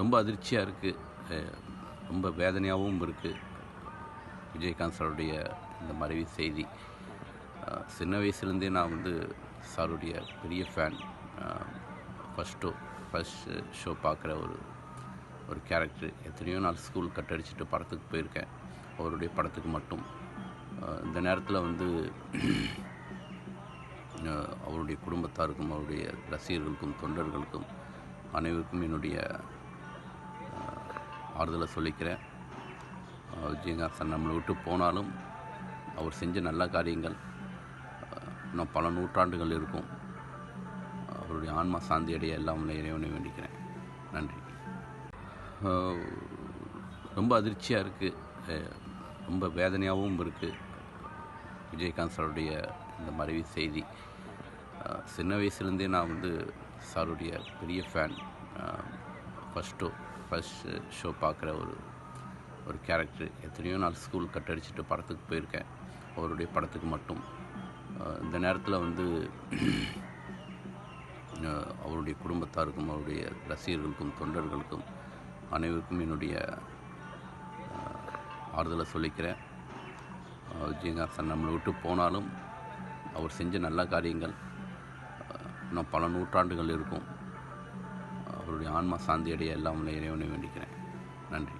ரொம்ப அதிர்ச்சியாக இருக்குது ரொம்ப வேதனையாகவும் இருக்குது விஜயகாந்த் சாருடைய இந்த மறைவு செய்தி. சின்ன வயசுலேருந்தே நான் வந்து சாருடைய பெரிய fan. First show first show பார்க்குற ஒரு ஒரு கேரக்டர் எத்தனையோ நாள் ஸ்கூல் கட்டடிச்சிட்டு படத்துக்கு போயிருக்கேன். அவருடைய படத்துக்கு மட்டும். இந்த நேரத்தில் வந்து அவருடைய குடும்பத்தாருக்கும் அவருடைய ரசிகர்களுக்கும் தொண்டர்களுக்கும் அனைவருக்கும் என்னுடைய ஆறுதலை சொல்லிக்கிறேன். அஹ், விஜயகாந்த் சார் நம்மளை விட்டு போனாலும் அவர் செஞ்ச நல்ல காரியங்கள் இன்னும் பல நூற்றாண்டுகள் இருக்கும். அவருடைய ஆன்மா சாந்தி அடைய எல்லாம் இறைவனை வேண்டிக்கிறேன். நன்றி. ரொம்ப அதிர்ச்சியாக இருக்குது ரொம்ப வேதனையாகவும் இருக்குது விஜயகாந்த் சாருடைய இந்த மறைவு செய்தி. சின்ன வயசுலேருந்தே நான் வந்து சாருடைய பெரிய fan first show first show பார்க்குற ஒரு ஒரு கேரக்டர் எத்தனையோ நாள் ஸ்கூல் கட் அடிச்சுட்டு படத்துக்கு போயிருக்கேன். அவருடைய படத்துக்கு மட்டும். இந்த நேரத்தில் வந்து அவருடைய குடும்பத்தாருக்கும் அவருடைய ரசிகர்களுக்கும் தொண்டர்களுக்கும் அனைவருக்கும் என்னுடைய ஆறுதலை சொல்லிக்கிறேன். அஹ், விஜயகாந்த் நம்மளை விட்டு போனாலும் அவர் செஞ்ச நல்ல காரியங்கள் இன்னும் பல நூற்றாண்டுகள் இருக்கும். அவருடைய ஆன்மா சாந்தி அடைய எல்லாம் உள்ள இறைவனை வேண்டிக்கிறேன். நன்றி.